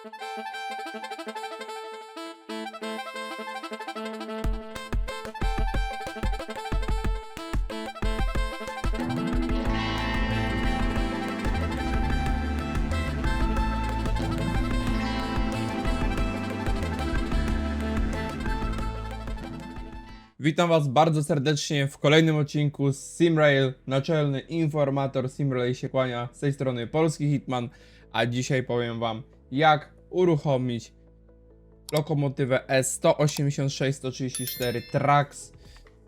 Witam Was bardzo serdecznie w kolejnym odcinku z Simrail, naczelny informator. Simrail się kłania z tej strony Polski Hitman, a dzisiaj powiem Wam jak uruchomić lokomotywę S186-134 Trax.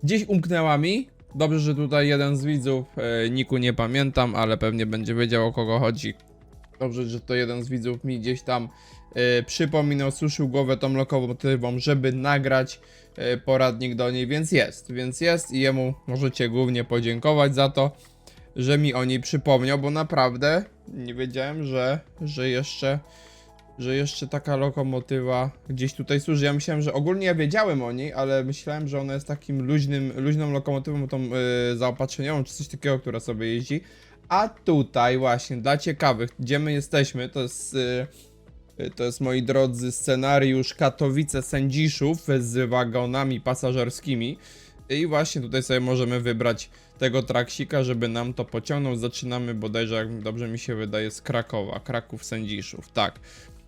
Gdzieś umknęła mi, dobrze, że tutaj jeden z widzów, e, Niku nie pamiętam, ale pewnie będzie wiedział o kogo chodzi. Dobrze, że to jeden z widzów mi gdzieś tam e, przypominał, suszył głowę tą lokomotywą, żeby nagrać e, poradnik do niej, więc jest, więc jest i jemu możecie głównie podziękować za to, że mi o niej przypomniał, bo naprawdę nie wiedziałem, że, że jeszcze że jeszcze taka lokomotywa gdzieś tutaj służy. Ja myślałem, że ogólnie ja wiedziałem o niej, ale myślałem, że ona jest takim luźnym, luźną lokomotywą, tą yy, zaopatrzeniową, czy coś takiego, która sobie jeździ. A tutaj właśnie, dla ciekawych, gdzie my jesteśmy, to jest... Yy, to jest, moi drodzy, scenariusz Katowice-Sędziszów z wagonami pasażerskimi. I właśnie tutaj sobie możemy wybrać tego traksika, żeby nam to pociągnął. Zaczynamy bodajże, jak dobrze mi się wydaje, z Krakowa, Kraków-Sędziszów, tak.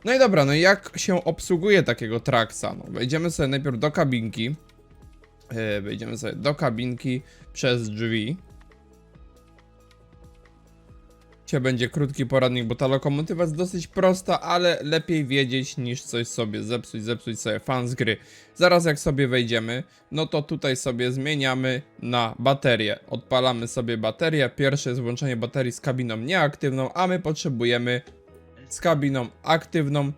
No i dobra, no i jak się obsługuje takiego traksa? No, wejdziemy sobie najpierw do kabinki. Yy, wejdziemy sobie do kabinki przez drzwi. Dzisiaj będzie krótki poradnik, bo ta lokomotywa jest dosyć prosta, ale lepiej wiedzieć niż coś sobie zepsuć, zepsuć sobie fan z gry. Zaraz jak sobie wejdziemy, no to tutaj sobie zmieniamy na baterię. Odpalamy sobie baterię. Pierwsze jest włączenie baterii z kabiną nieaktywną, a my potrzebujemy z kabiną aktywną.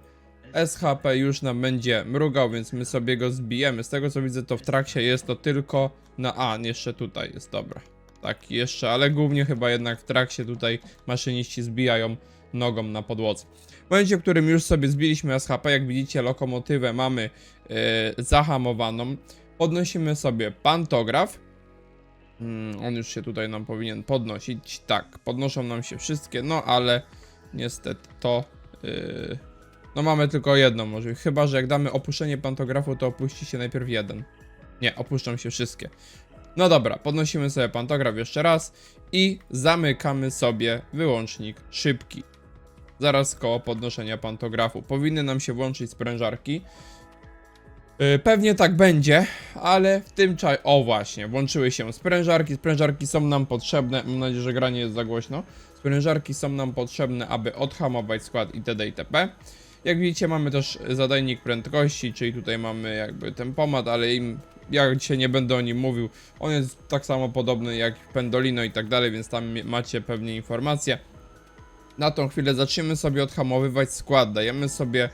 SHP już nam będzie mrugał, więc my sobie go zbijemy. Z tego co widzę, to w trakcie jest to tylko na A, jeszcze tutaj jest dobra. Tak, jeszcze, ale głównie chyba jednak w trakcie tutaj maszyniści zbijają nogą na podłodze. W momencie, w którym już sobie zbiliśmy SHP, jak widzicie, lokomotywę mamy yy, zahamowaną. Podnosimy sobie pantograf. Mm, on już się tutaj nam powinien podnosić. Tak, podnoszą nam się wszystkie, no ale niestety to. Yy, no mamy tylko jedną może. Chyba, że jak damy opuszczenie pantografu, to opuści się najpierw jeden. Nie, opuszczą się wszystkie. No dobra, podnosimy sobie pantograf jeszcze raz i zamykamy sobie wyłącznik szybki. Zaraz koło podnoszenia pantografu. Powinny nam się włączyć sprężarki. Yy, pewnie tak będzie, ale w tym czasie... O właśnie, włączyły się sprężarki. Sprężarki są nam potrzebne. Mam nadzieję, że gra nie jest za głośno. Sprężarki są nam potrzebne, aby odhamować skład itd. itp. Jak widzicie mamy też zadajnik prędkości, czyli tutaj mamy jakby tempomat, ale im ja dzisiaj nie będę o nim mówił. On jest tak samo podobny jak Pendolino i tak dalej, więc tam macie pewnie informacje. Na tą chwilę zaczniemy sobie odhamowywać skład. Dajemy sobie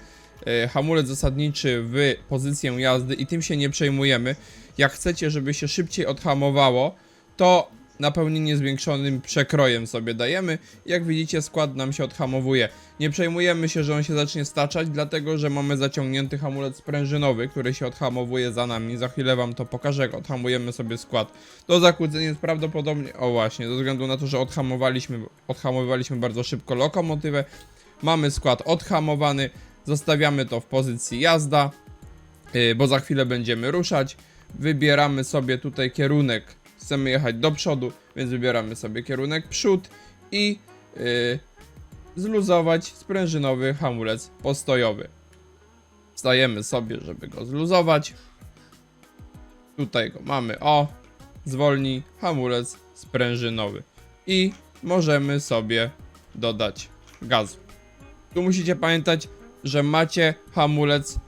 hamulec zasadniczy w pozycję jazdy i tym się nie przejmujemy. Jak chcecie, żeby się szybciej odhamowało, to napełnienie zwiększonym przekrojem sobie dajemy. Jak widzicie, skład nam się odhamowuje. Nie przejmujemy się, że on się zacznie staczać, dlatego że mamy zaciągnięty hamulec sprężynowy, który się odhamowuje za nami. Za chwilę wam to pokażę, jak odhamujemy sobie skład. To zakłócenie jest prawdopodobnie, o właśnie, ze względu na to, że odhamowaliśmy, odhamowywaliśmy bardzo szybko lokomotywę. Mamy skład odhamowany, zostawiamy to w pozycji jazda, yy, bo za chwilę będziemy ruszać. Wybieramy sobie tutaj kierunek chcemy jechać do przodu, więc wybieramy sobie kierunek przód i yy, zluzować sprężynowy hamulec postojowy. Stajemy sobie, żeby go zluzować. Tutaj go mamy. O, zwolni hamulec sprężynowy. I możemy sobie dodać gazu. Tu musicie pamiętać, że macie hamulec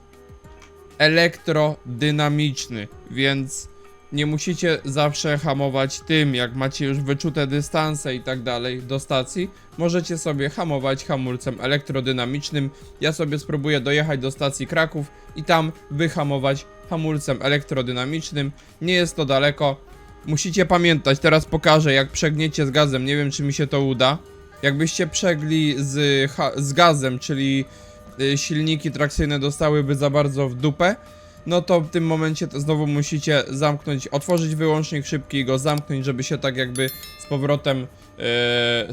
elektrodynamiczny, więc nie musicie zawsze hamować tym, jak macie już wyczute dystanse i tak dalej do stacji. Możecie sobie hamować hamulcem elektrodynamicznym. Ja sobie spróbuję dojechać do stacji Kraków i tam wyhamować hamulcem elektrodynamicznym. Nie jest to daleko. Musicie pamiętać, teraz pokażę jak przegniecie z gazem, nie wiem czy mi się to uda. Jakbyście przegli z, z gazem, czyli silniki trakcyjne dostałyby za bardzo w dupę, no to w tym momencie znowu musicie zamknąć, otworzyć wyłącznik szybki i go zamknąć, żeby się tak jakby z powrotem, yy,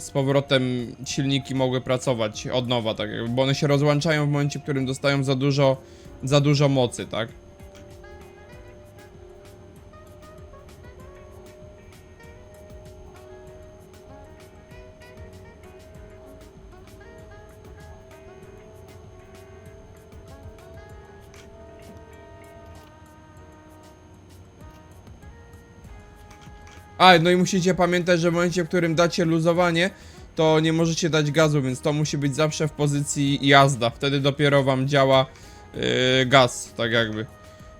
z powrotem silniki mogły pracować od nowa, tak jakby, bo one się rozłączają w momencie, w którym dostają za dużo, za dużo mocy, tak? A, no i musicie pamiętać, że w momencie, w którym dacie luzowanie, to nie możecie dać gazu, więc to musi być zawsze w pozycji jazda. Wtedy dopiero wam działa yy, gaz, tak jakby.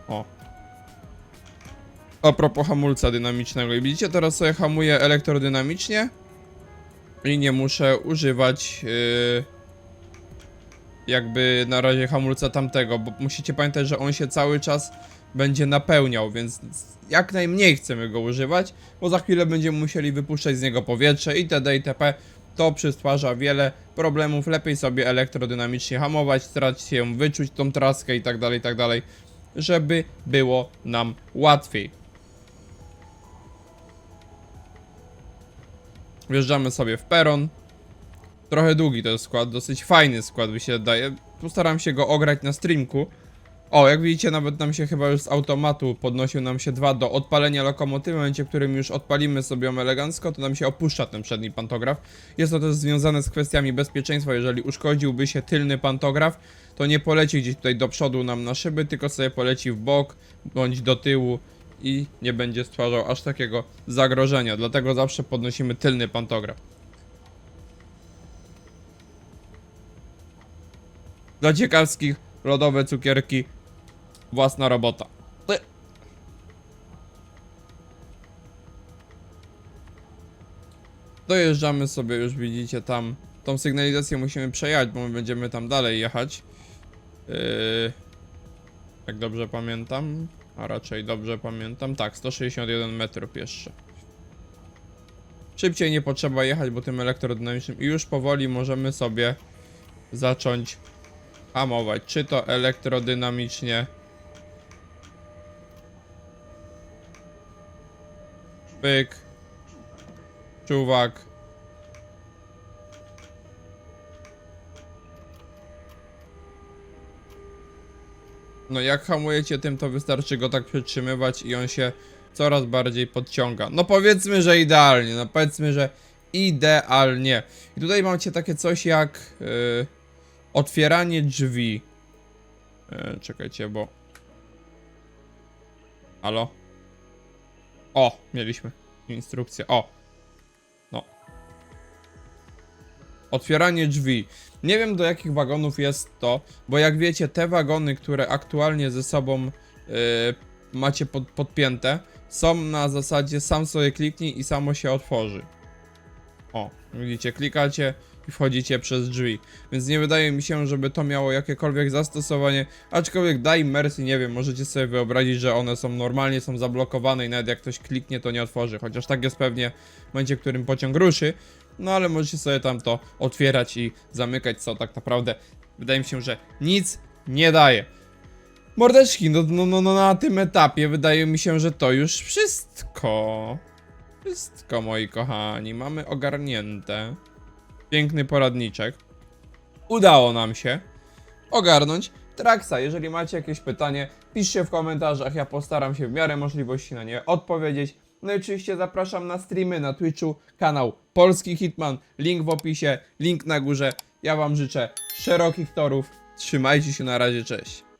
O. A propos hamulca dynamicznego. I widzicie, teraz sobie hamuję elektrodynamicznie. I nie muszę używać yy, jakby na razie hamulca tamtego, bo musicie pamiętać, że on się cały czas będzie napełniał, więc jak najmniej chcemy go używać, bo za chwilę będziemy musieli wypuszczać z niego powietrze itd. itp. To przystwarza wiele problemów, lepiej sobie elektrodynamicznie hamować, starać się wyczuć tą traskę i tak dalej, i tak żeby było nam łatwiej. Wjeżdżamy sobie w peron. Trochę długi to jest skład, dosyć fajny skład mi się daje. Postaram się go ograć na streamku. O, jak widzicie, nawet nam się chyba już z automatu podnosił nam się dwa do odpalenia lokomotywy. W momencie, w którym już odpalimy sobie ją elegancko, to nam się opuszcza ten przedni pantograf. Jest to też związane z kwestiami bezpieczeństwa. Jeżeli uszkodziłby się tylny pantograf, to nie poleci gdzieś tutaj do przodu nam na szyby, tylko sobie poleci w bok bądź do tyłu i nie będzie stwarzał aż takiego zagrożenia. Dlatego zawsze podnosimy tylny pantograf. Dla ciekawskich, lodowe cukierki, własna robota. Ty. Dojeżdżamy sobie, już widzicie tam. Tą sygnalizację musimy przejechać, bo my będziemy tam dalej jechać. Yy, jak dobrze pamiętam, a raczej dobrze pamiętam, tak, 161 metrów jeszcze. Szybciej nie potrzeba jechać, bo tym elektrodynamicznym i już powoli możemy sobie zacząć hamować, czy to elektrodynamicznie. Pyk. Czuwak. No jak hamujecie tym, to wystarczy go tak przytrzymywać i on się coraz bardziej podciąga. No powiedzmy, że idealnie, no powiedzmy, że idealnie. I tutaj macie takie coś jak... Yy, Otwieranie drzwi. E, czekajcie, bo. Halo? O, mieliśmy instrukcję. O. No. Otwieranie drzwi. Nie wiem do jakich wagonów jest to, bo jak wiecie, te wagony, które aktualnie ze sobą e, macie pod, podpięte, są na zasadzie sam sobie kliknij i samo się otworzy. O, widzicie, klikacie wchodzicie przez drzwi. Więc nie wydaje mi się, żeby to miało jakiekolwiek zastosowanie. Aczkolwiek daj mercy, nie wiem, możecie sobie wyobrazić, że one są normalnie, są zablokowane i nawet jak ktoś kliknie, to nie otworzy. Chociaż tak jest pewnie w momencie, w którym pociąg ruszy. No ale możecie sobie tam to otwierać i zamykać, co tak naprawdę wydaje mi się, że nic nie daje. Mordeczki, no, no, no, no na tym etapie wydaje mi się, że to już wszystko. Wszystko, moi kochani, mamy ogarnięte. Piękny poradniczek. Udało nam się ogarnąć Traxa. Jeżeli macie jakieś pytanie, piszcie w komentarzach, ja postaram się w miarę możliwości na nie odpowiedzieć. No i oczywiście zapraszam na streamy na Twitchu, kanał Polski Hitman, link w opisie, link na górze. Ja wam życzę szerokich torów. Trzymajcie się na razie, cześć.